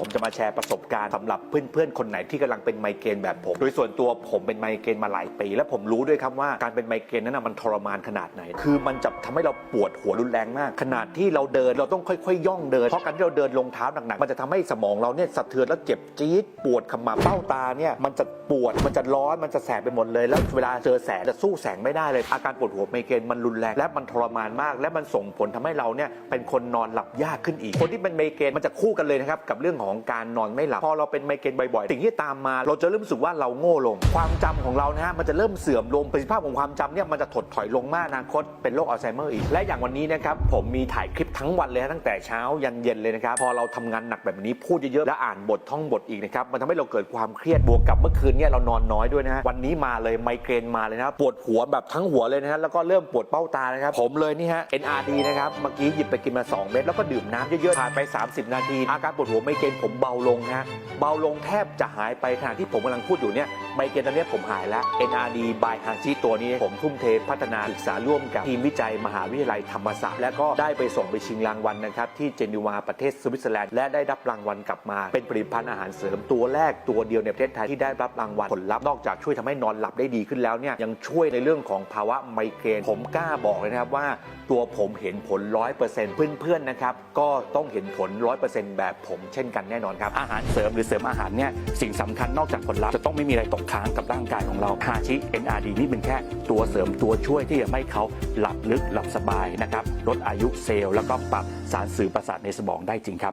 ผมจะมาแชร์ประสบการณ์สำหรับเพื่อนๆ คนไหนที่กำลังเป็นไมเกรนแบบผม โดยส่วนตัวผมเป็นไมเกรนมาหลายปี และผมรู้ด้วยครับว่าการเป็นไมเกรนนั้นนะมันทรมานขนาดไหน คือมันจะทำให้เราปวดหัวรุนแรงมาก ขนาดที่เราเดินเราต้องค่อยๆ ย่องเดิน เพราะการที่เราเดินลงเท้าหนักๆ มันจะทำให้สมองเราเนี่ยสะเทือนแล้วเจ็บจี๊ดปวดขมับเบ้าตาเนี่ยมันจะปวดมันจะร้อนมันจะแสบไปหมดเลย แล้วเวลาเจอแสงจะสู้แสงไม่ได้เลยอาการปวดหัวไมเกรนมันรุนแรงและมันทรมานมาก และมันส่งผลทำให้เราเนี่ยเป็นคนนอนหลับยากขึ้นอีก คนที่เป็นไมเกรนมันจะคู่กันเลยนะครับกับเรื่องของของการนอนไม่หลับ พอเราเป็นไมเกรนบ่อยๆสิ่งที่ตามมา เราจะเริ่มรู้สึกว่าเราโง่ลง ความจำของเรานะฮะมันจะเริ่มเสื่อมลงประสิทธิภาพของความจำเนี่ยมันจะถดถอยลงมากอนาคตเป็นโรคอัลไซเมอร์อีก และอย่างวันนี้นะครับผมมีถ่ายคลิปทั้งวันเลยตั้งแต่เช้ายันเย็นเลยนะครับพอเราทำงานหนักแบบนี้พูดเยอะๆและอ่านบทท่องบทอีกนะครับมันทำให้เราเกิดความเครียดบวกกับเมื่อคืนเนี่ยเรานอนน้อยด้วยนะฮะวันนี้มาเลยไมเกรนมาเลยนะปวดหัวแบบทั้งหัวเลยนะฮะแล้วก็เริ่มปวดเบ้าตานะครับผมเลยนี่ฮะ NRD นะครับเมื่อกี้หยิบไปกินมา 2 เม็ดแล้วก็ดื่มน้ำเยอะๆผ่านไป 30 นาที อาการปวดหัวไมเกรนผมเบาลงนะฮะเบาลงแทบจะหายไปขณะที่ผมกำลังพูดอยู่เนี่ย ไมเกรนตอนนี้ผมหายแล้ว NRD by ฮาจิตัวนี้ผมทุ่มเทพัฒนาศึกษาร่วมกับทีมวิจัยมหาวิทยาลัยธรรมศาสตร์ และก็ได้ไปส่งไปชิงรางวัลนะครับ ที่เจนีวาประเทศสวิตเซอร์แลนด์และได้รับรางวัลกลับมา เป็นผลิตภัณฑ์อาหารเสริมตัวแรกตัวเดียวในประเทศไทยที่ได้รับรางวัลผลลัพธ์นอกจากช่วยทำให้นอนหลับได้ดีขึ้นแล้วเนี่ยยังช่วยในเรื่องของภาวะไมเกรนผมกล้าบอกเลยนะครับว่า ตัวผมเห็นผล100%เปอร์เซ็นต์เพื่อนๆนะครับก็ต้องเห็นผล100%แบบผมเช่นกันแน่นอนครับอาหารเสริมหรือเสริมอาหารเนี่ยสิ่งสำคัญนอกจากผลลัพธ์จะต้องไม่มีอะไรตกค้างกับร่างกายของเราฮาชิ NRD นี่เป็นแค่ตัวเสริมตัวช่วยที่จะให้เขาหลับลึกหลับสบายนะครับลดอายุเซลล์แล้วก็ปรับสารสื่อประสาทในสมองได้จริงครับ